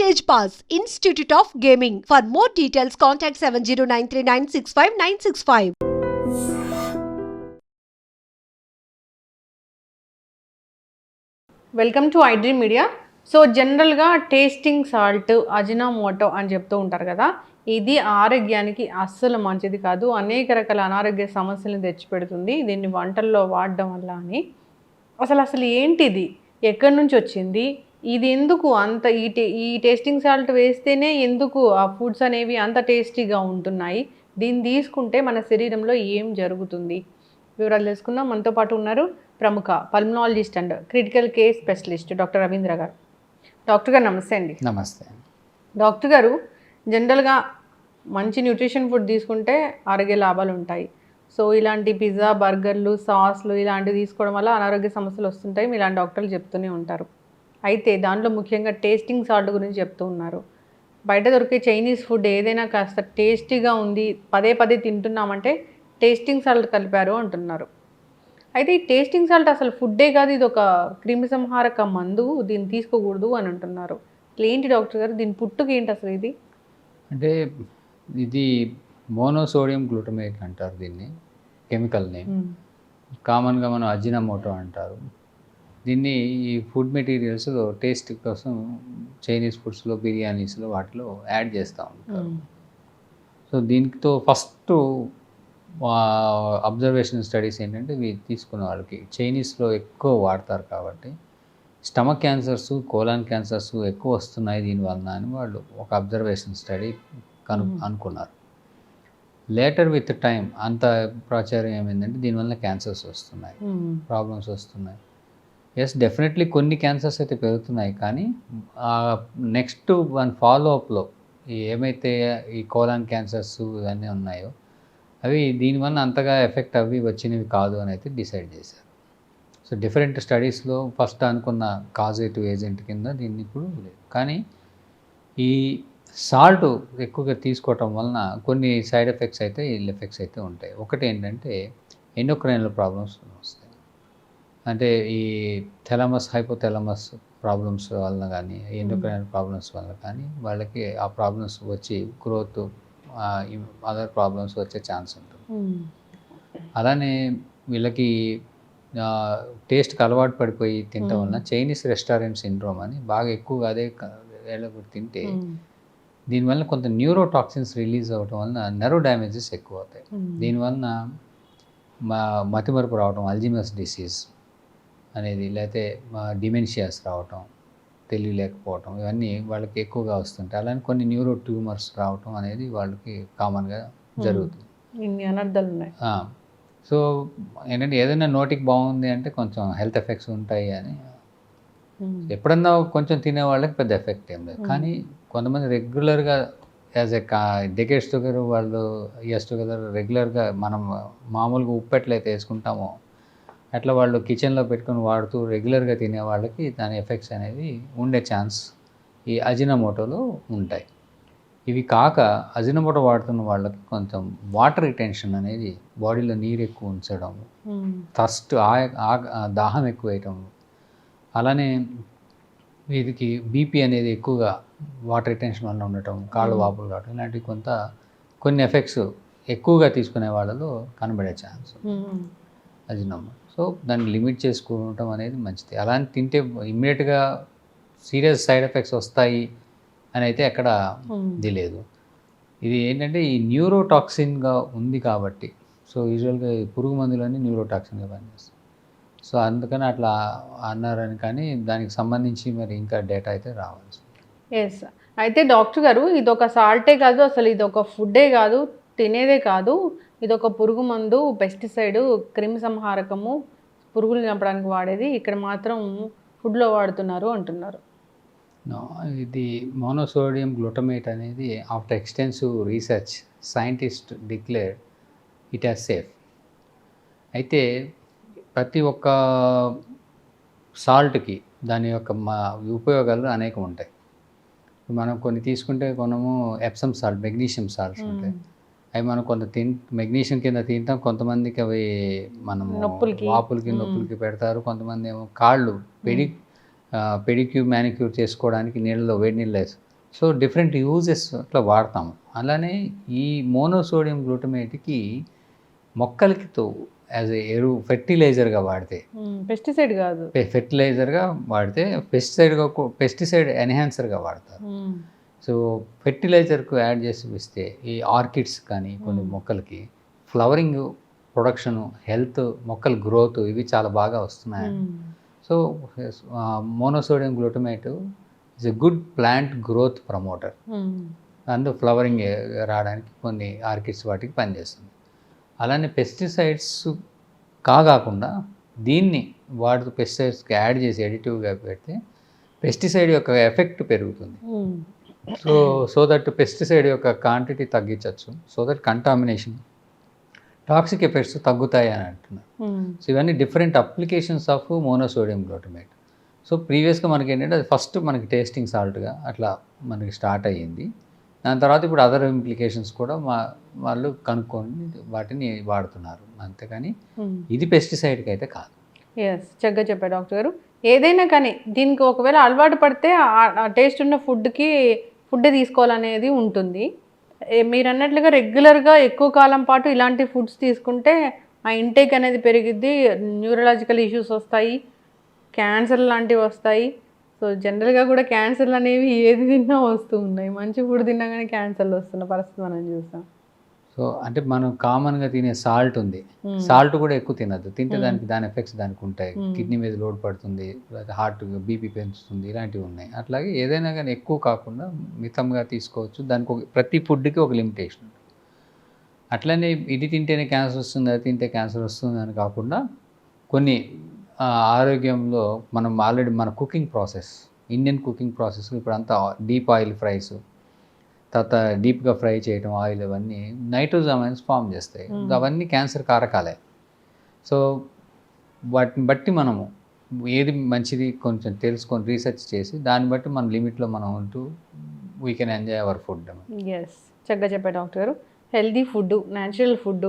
చజ్పాస్ institute of gaming for more details contact seven zero nine three nine six five nine six five welcome to iDream media so జనరల్గా tasting salt Ajinomoto అని చెప్తూ ఉంటారు కదా. ఇది ఆరోగ్యానికి అస్సలు మంచిది కాదు. అనేక రకాల అనారోగ్య సమస్యలను తెచ్చిపెడుతుంది. దీన్ని వంటల్లో వాడడం వల్ల అని. అసలు అసలు ఏంటిది? ఎక్కడి నుంచి వచ్చింది? ఇది ఎందుకు అంత ఈ టే ఈ టేస్టింగ్ సాల్ట్ వేస్తేనే ఎందుకు ఆ ఫుడ్స్ అనేవి అంత టేస్టీగా ఉంటున్నాయి? దీన్ని తీసుకుంటే మన శరీరంలో ఏం జరుగుతుంది? వివరాలు తెలుసుకుందాం. మనతో పాటు ఉన్నారు ప్రముఖ pulmonologist and critical care specialist doctor Ravindra garu. Doctor గారు నమస్తే అండి. నమస్తే. డాక్టర్ గారు జనరల్గా మంచి న్యూట్రిషన్ ఫుడ్ తీసుకుంటే ఆరోగ్య లాభాలు ఉంటాయి. సో ఇలాంటి పిజ్జా బర్గర్లు సాస్లు ఇలాంటివి తీసుకోవడం వల్ల అనారోగ్య సమస్యలు వస్తుంటాయి. మీ ఇలాంటి డాక్టర్లు చెప్తూనే ఉంటారు. అయితే దాంట్లో ముఖ్యంగా టేస్టింగ్ సాల్ట్ గురించి చెప్తూ ఉన్నారు. బయట దొరికే చైనీస్ ఫుడ్ ఏదైనా కాస్త టేస్టీగా ఉంది పదే పదే తింటున్నామంటే టేస్టింగ్ సాల్ట్ కలిపారు అంటున్నారు. అయితే ఈ టేస్టింగ్ సాల్ట్ అసలు ఫుడ్డే కాదు ఇది ఒక క్రిమి సంహారక మందు దీన్ని తీసుకోకూడదు అని అంటున్నారు. ఏంటి డాక్టర్ గారు? దీని పుట్టుక ఏంటి అసలు ఇది? అంటే ఇది మోనోసోడియం గ్లూటమేట్ అంటారు దీన్ని కెమికల్ని. కామన్గా మనం అజినమోటో అంటారు. దీన్ని ఈ ఫుడ్ మెటీరియల్స్లో టేస్ట్ కోసం చైనీస్ ఫుడ్స్లో బిర్యానీస్లో వాటిలో యాడ్ చేస్తూ ఉంటారు. సో దీనితో ఫస్ట్ అబ్జర్వేషన్ స్టడీస్ ఏంటంటే ఇవి తీసుకున్న వాళ్ళకి. చైనీస్లో ఎక్కువ వాడతారు కాబట్టి స్టమక్ క్యాన్సర్స్ కోలాన్ క్యాన్సర్స్ ఎక్కువ వస్తున్నాయి దీనివలన అని వాళ్ళు ఒక అబ్జర్వేషన్ స్టడీ కను అనుకున్నారు. లేటర్ విత్ టైం అంత ప్రాచుర్యం ఏమైందంటే దీనివల్ల క్యాన్సర్స్ వస్తున్నాయి. ప్రాబ్లమ్స్ వస్తున్నాయి. ఎస్ డెఫినెట్లీ కొన్ని క్యాన్సర్స్ అయితే పెరుగుతున్నాయి కానీ నెక్స్ట్ వన్ ఫాలో అప్లో ఏమైతే ఈ కోలాన్ క్యాన్సర్స్ ఇవన్నీ ఉన్నాయో అవి దీనివల్ల అంతగా ఎఫెక్ట్ అవి వచ్చినవి కాదు అని అయితే డిసైడ్ చేశారు. సో డిఫరెంట్ స్టడీస్లో ఫస్ట్ అనుకున్న కాజేటివ్ ఏజెంట్ కింద దీన్ని ఇప్పుడు లేదు. కానీ ఈ సాల్ట్ ఎక్కువగా తీసుకోవటం వలన కొన్ని సైడ్ ఎఫెక్ట్స్ అయితే ఇల్ ఎఫెక్ట్స్ అయితే ఉంటాయి. ఒకటి ఏంటంటే ఎండోక్రైన్ల ప్రాబ్లమ్స్ వస్తాయి. అంటే ఈ థెలమస్ హైపోథెలమస్ ప్రాబ్లమ్స్ వలన కానీ ఎండోక్రైనల్ ప్రాబ్లమ్స్ వల్ల కానీ వాళ్ళకి ఆ ప్రాబ్లమ్స్ వచ్చి గ్రోత్ అదర్ ప్రాబ్లమ్స్ వచ్చే ఛాన్స్ ఉంటుంది. అలానే వీళ్ళకి టేస్ట్కి అలవాటు పడిపోయి తినటం వలన చైనీస్ రెస్టారెంట్ సిండ్రోమ్ అని బాగా ఎక్కువగా అదే వేళకు తింటే దీనివల్ల కొంత న్యూరోటాక్సిన్స్ రిలీజ్ అవ్వటం వలన నెరో డ్యామేజెస్ ఎక్కువ అవుతాయి. దీనివలన మా మతిమరుపు రావటం అల్జిమస్ డిసీజ్ అనేది లేకపోతే డిమెన్షియాస్ రావటం తెలియలేకపోవటం ఇవన్నీ వాళ్ళకి ఎక్కువగా వస్తుంటాయి. అలానే కొన్ని న్యూరో ట్యూమర్స్ రావటం అనేది వాళ్ళకి కామన్గా జరుగుతుంది. ఇన్ని అనర్థాలు ఉన్నాయి సో ఏంటంటే ఏదైనా నోటికి బాగుంది అంటే కొంచెం హెల్త్ ఎఫెక్ట్స్ ఉంటాయి అని. ఎప్పుడన్నా కొంచెం తినే వాళ్ళకి పెద్ద ఎఫెక్ట్ ఏం లేదు. కానీ కొంతమంది రెగ్యులర్గా యాజ్ ఎ కా డెకేట్స్ టుగెదర్ వాళ్ళు ఇయర్స్ టుగెదర్ రెగ్యులర్గా మనం మామూలుగా ఉప్పు ఎట్లయితే వేసుకుంటామో అట్లా వాళ్ళు కిచెన్లో పెట్టుకొని వాడుతూ రెగ్యులర్గా తినే వాళ్ళకి దాని ఎఫెక్ట్స్ అనేది ఉండే ఛాన్స్ ఈ అజినమోటోలో ఉంటాయి. ఇవి కాక అజినమోటో వాడుతున్న వాళ్ళకి కొంచెం వాటర్ రిటెన్షన్ అనేది బాడీలో నీరు ఎక్కువ ఉంచడం థర్స్ట్ దాహం ఎక్కువ వేయటం అలానే వీరికి బీపీ అనేది ఎక్కువగా వాటర్ రిటెన్షన్ వల్ల ఉండటం కాళ్ళు వాపులు రావటం ఇలాంటివి కొంత కొన్ని ఎఫెక్ట్స్ ఎక్కువగా తీసుకునే వాళ్ళలో కనబడే ఛాన్స్ అజినోమా సో దాన్ని లిమిట్ చేసుకోవటం అనేది మంచిది. అలాంటి తింటే ఇమ్మీడియట్గా సీరియస్ సైడ్ ఎఫెక్ట్స్ వస్తాయి అని అయితే ఎక్కడ ఇది లేదు. ఇది ఏంటంటే ఈ న్యూరోటాక్సిన్గా ఉంది కాబట్టి సో యూజువల్గా ఈ పురుగు మందులన్నీ న్యూరోటాక్సిన్గా పనిచేస్తాయి. సో అందుకని అట్లా అన్నారని కానీ దానికి సంబంధించి మరి ఇంకా డేటా అయితే రావాల్సి ఎస్ అయితే డాక్టర్ గారు ఇది ఒక సాల్టే కాదు అసలు ఇది ఒక ఫుడ్డే కాదు తినేదే కాదు. ఇది ఒక పురుగు మందు పెస్టిసైడ్ క్రిమి సంహారకము పురుగులు చంపడానికి వాడేది. ఇక్కడ మాత్రం ఫుడ్లో వాడుతున్నారు అంటున్నారు. ఇది మోనోసోడియం గ్లూటమేట్ అనేది after extensive research scientist declare it as safe. అయితే ప్రతి ఒక్క సాల్ట్కి దాని యొక్క మా ఉపయోగాలు అనేకం ఉంటాయి. మనం కొన్ని తీసుకుంటే కొనము ఎప్సమ్ సాల్ట్ మెగ్నీషియం సాల్ట్స్ ఉంటాయి. అవి మనం కొంత తిన్ మెగ్నీషియం కింద తింటాం. కొంతమందికి అవి మనము నొప్పులకి. వాపులకి నొప్పులకి పెడతారు. కొంతమంది ఏమో కాళ్ళు పెడి పెడిక్యూర్ మ్యానిక్యూర్ చేసుకోవడానికి నీళ్ళలో వేడి నీళ్ళు వేసి. సో డిఫరెంట్ యూజెస్ అట్లా వాడతాము. అలానే ఈ మోనోసోడియం గ్లూటమేట్కి మొక్కలకి తో యాజ్ ఎరువు ఫెర్టిలైజర్గా వాడితే. పెస్టిసైడ్ కాదు. ఫెర్టిలైజర్గా వాడితే పెస్టిసైడ్గా పెస్టిసైడ్ ఎన్హాన్సర్గా వాడతారు. సో ఫెర్టిలైజర్కు యాడ్ చేసి ఇస్తే ఈ ఆర్కిడ్స్ కానీ కొన్ని. మొక్కలకి ఫ్లవరింగ్ ప్రొడక్షన్ హెల్త్ మొక్కల గ్రోత్ ఇవి చాలా బాగా వస్తున్నాయి. So monosodium glutamate is a good plant growth promoter. అందు ఫ్లవరింగ్ రావడానికి కొన్ని ఆర్కిడ్స్ వాటికి పనిచేస్తుంది అలానే పెస్టిసైడ్స్ కాకుండా దీన్ని వాడుతూ పెస్టిసైడ్స్కి యాడ్ చేసి ఎడిటివ్గా పెడితే పెస్టిసైడ్ యొక్క ఎఫెక్ట్ పెరుగుతుంది. సో సో దట్ పెస్టిసైడ్ యొక్క క్వాంటిటీ తగ్గించవచ్చు. So that contamination toxic effects తగ్గుతాయి అని అంటున్నారు. సో ఇవన్నీ different applications of monosodium glutamate so ప్రీవియస్గా మనకి ఏంటంటే అది ఫస్ట్ మనకి టేస్టింగ్ సాల్ట్గా అట్లా మనకి స్టార్ట్ అయ్యింది. దాని తర్వాత ఇప్పుడు అదర్ ఇంప్లికేషన్స్ కూడా మా వాళ్ళు కనుక్కొని వాటిని వాడుతున్నారు. అంతేకాని మ్మ్. ఇది పెస్టిసైడ్కి అయితే కాదు. ఎస్ చక్కగా చెప్పారు డాక్టర్ గారు. ఏదైనా కానీ దీనికి ఒకవేళ అలవాటు పడితే ఆ- టేస్ట్ ఉన్న ఫుడ్కి ఫుడ్ తీసుకోవాలనేది ఉంటుంది. మీరు అన్నట్లుగా రెగ్యులర్గా ఎక్కువ కాలం పాటు ఇలాంటి ఫుడ్స్ తీసుకుంటే ఆ ఇంటేక్ అనేది పెరిగిద్ది న్యూరలాజికల్ ఇష్యూస్ వస్తాయి క్యాన్సర్ లాంటివి వస్తాయి. సో జనరల్గా కూడా క్యాన్సర్లు అనేవి ఏది తిన్నా వస్తూ ఉన్నాయి. మంచి ఫుడ్ తిన్నా కానీ క్యాన్సర్లు వస్తున్న పరిస్థితి మనం చూస్తాం సో అంటే మనం కామన్గా తినే సాల్ట్ ఉంది. సాల్ట్ కూడా ఎక్కువ తినద్దు తింటే. దానికి దాని ఎఫెక్ట్స్ దానికి ఉంటాయి. కిడ్నీ మీద లోడ్ పడుతుంది హార్ట్ బీపీ పెంచుతుంది ఇలాంటివి ఉన్నాయి అట్లాగే ఏదైనా కానీ ఎక్కువ కాకుండా మితంగా తీసుకోవచ్చు దానికి ఒక ప్రతి ఫుడ్కి ఒక లిమిటేషన్ అట్లనే ఇది తింటేనే క్యాన్సర్ వస్తుంది అది తింటే క్యాన్సర్ వస్తుంది అని కాకుండా కొన్ని ఆరోగ్యంలో మనం ఆల్రెడీ మన cooking process Indian cooking process ఇప్పుడు అంతా డీప్ ఆయిల్ ఫ్రైస్ తర్వాత డీప్గా ఫ్రై చేయడం ఆయిల్ అవన్నీ నైట్రోజామైన్స్ ఫామ్ చేస్తాయి. అవన్నీ క్యాన్సర్ కారకాలే. సో వాటిని బట్టి మనము ఏది మంచిది కొంచెం తెలుసుకొని రీసెర్చ్ చేసి దాన్ని బట్టి మన లిమిట్లో మనం ఉంటూ we can enjoy our food yes చక్కగా చెప్పారు డాక్టర్ గారు. Healthy food natural food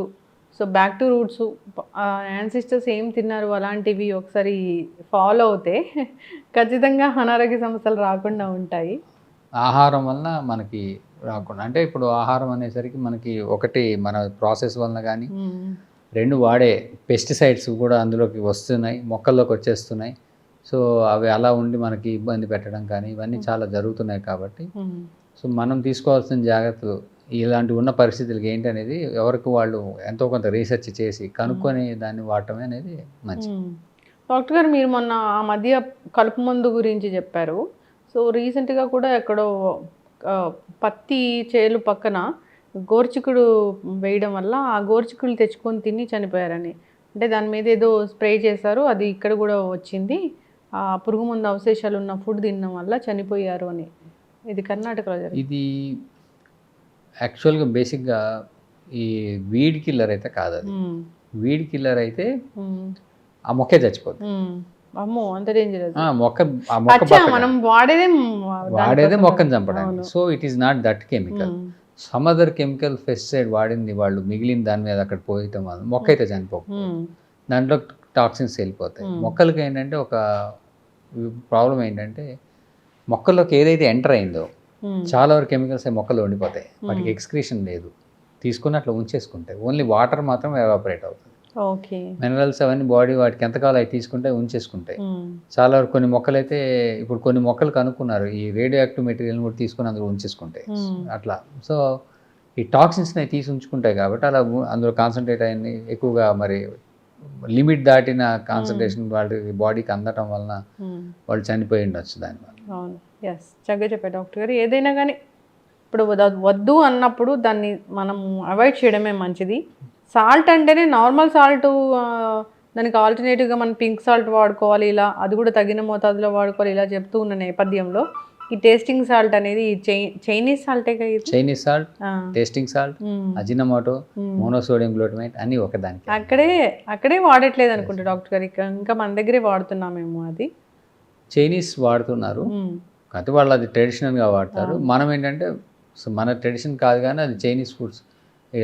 so back to roots ancestors ఏం తిన్నారు అలాంటివి ఒకసారి ఫాలో అవుతే ఖచ్చితంగా అనారోగ్య సమస్యలు రాకుండా ఉంటాయి. ఆహారం వలన మనకి రాకుండా. అంటే ఇప్పుడు ఆహారం అనేసరికి మనకి ఒకటి మన ప్రాసెస్ వలన కానీ. రెండు వాడే పెస్టిసైడ్స్ కూడా అందులోకి వస్తున్నాయి మొక్కల్లోకి వచ్చేస్తున్నాయి. సో అవి అలా ఉండి మనకి ఇబ్బంది పెట్టడం కానీ ఇవన్నీ చాలా జరుగుతున్నాయి కాబట్టి. సో మనం తీసుకోవాల్సిన జాగ్రత్తలు ఇలాంటి ఉన్న పరిస్థితులకి ఏంటి అనేది ఎవరికి వాళ్ళు ఎంతో కొంత రీసెర్చ్ చేసి కనుక్కొని దాన్ని వాడటమే అనేది మంచిది. డాక్టర్ గారు మీరు మొన్న ఆ మధ్య కలుపు మందు గురించి చెప్పారు. సో రీసెంట్గా కూడా ఎక్కడో పత్తి చేలు పక్కన గోర్చికుడు వేయడం వల్ల ఆ గోర్చికులు తెచ్చుకొని తిని చనిపోయారని అంటే దాని మీద ఏదో స్ప్రే చేశారు అది ఇక్కడ కూడా వచ్చింది ఆ పురుగు మందు అవశేషాలు ఉన్న ఫుడ్ తినడం వల్ల చనిపోయారు అని ఇది కర్ణాటకలో జరిగింది ఇది యాక్చువల్గా బేసిక్గా ఈ వీడ్ కిల్లర్ అయితే కాదు అది. వీడ్ కిల్లర్ అయితే. ఆ మొక్కే చచ్చిపోతుంది. అమ్మో అంత మొక్క మొక్క. మనం వాడేదే వాడేదే దానికోసం. మొక్కను చంపడానికి. So it is not that chemical. Some other chemical pesticide వాడింది వాళ్ళు మిగిలిన దాని మీద అక్కడ పోయటం వల్ల మొక్క అయితే చనిపోకు మ్మ్. దాంట్లో టాక్సిన్స్ వెళ్ళిపోతాయి. మొక్కలకి ఏంటంటే ఒక ప్రాబ్లం ఏంటంటే మొక్కల్లోకి ఏదైతే ఎంటర్ అయిందో. చాలా వరకు కెమికల్స్ మొక్కలు ఉండిపోతాయి వాటికి. ఎక్స్క్రీషన్ లేదు తీసుకుని అట్లా ఉంచేసుకుంటాయి ఓన్లీ వాటర్ మాత్రం ఎవాపరేట్ అవుతుంది ఓకే. మినరల్స్ అవన్నీ బాడీ వాటికి ఎంతకాలం అవి తీసుకుంటే ఉంచేసుకుంటాయి. చాలా వరకు కొన్ని మొక్కలైతే ఇప్పుడు కొన్ని మొక్కలు కనుక్కున్నారు. ఈ రేడియో యాక్టివ్ మెటీరియల్ కూడా తీసుకుని అందులో ఉంచేసుకుంటాయి. అట్లా. సో ఈ టాక్సిన్స్ని తీసి ఉంచుకుంటాయి కాబట్టి అలా అందులో కాన్సన్ట్రేట్ అయ్యి ఎక్కువగా మరి లిమిట్ దాటిన కాన్సన్ట్రేషన్ వాళ్ళ బాడీకి అందటం వలన. వాళ్ళు చనిపోయి ఉండొచ్చు దానివల్ల. అవును. ఎస్ చక్కగా చెప్పారు డాక్టర్ గారు. ఏదైనా కానీ ఇప్పుడు వద- వద్దు అన్నప్పుడు దాన్ని మనం అవాయిడ్ చేయడమే మంచిది. సాల్ట్ అంటేనే నార్మల్ సాల్ట్ దానికి ఆల్టర్నేటివ్గా మనం పింక్ సాల్ట్ వాడుకోవాలి ఇలా అది కూడా తగిన మోతాదులో వాడుకోవాలి ఇలా చెప్తూ ఉన్న నేపథ్యంలో ఈ టేస్టింగ్ సాల్ట్ అనేది చైనీస్ సాల్టే కదా? Chinese salt. Tasting salt. Ajinomoto. Monosodium glutamate అన్నీ ఒకదానికి అక్కడే అక్కడే వాడట్లేదు అనుకుంటా డాక్టర్ గారు ఇక- ఇంకా మన దగ్గరే వాడుతున్నామేమో అది చైనీస్ వాడుతున్నారు. కాకపోతే వాళ్ళు అది ట్రెడిషనల్గా వాడతారు. మనం ఏంటంటే మన ట్రెడిషన్ కాదు కానీ అది చైనీస్ ఫుడ్స్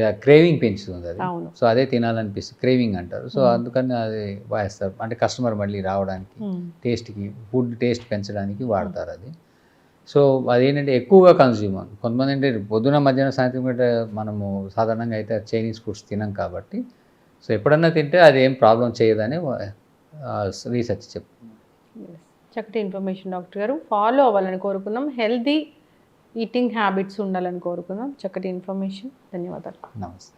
క్రేవింగ్ పెంచుతుంది అది. సో అదే తినాలనిపిస్తుంది క్రేవింగ్ అంటారు. సో. అందుకని అది వాయిస్తారు. అంటే కస్టమర్ మళ్ళీ రావడానికి. టేస్ట్కి ఫుడ్ టేస్ట్ పెంచడానికి వాడతారు అది. సో అదేంటంటే ఎక్కువగా కన్జ్యూమ్ కొంతమంది అంటే పొద్దున మధ్యాహ్నం సాయంత్రం కూడా మనము సాధారణంగా అయితే చైనీస్ ఫుడ్స్ తినం కాబట్టి సో ఎప్పుడన్నా తింటే అది ఏం ప్రాబ్లం చేయదని రీసెర్చ్ చెప్ చక్కటి ఇన్ఫర్మేషన్ డాక్టర్ గారు. ఫాలో అవ్వాలని కోరుకుందాం. హెల్దీ ఈటింగ్ హ్యాబిట్స్ ఉండాలని కోరుకుందాం. చక్కటి ఇన్ఫర్మేషన్ ధన్యవాదాలు. నమస్తే.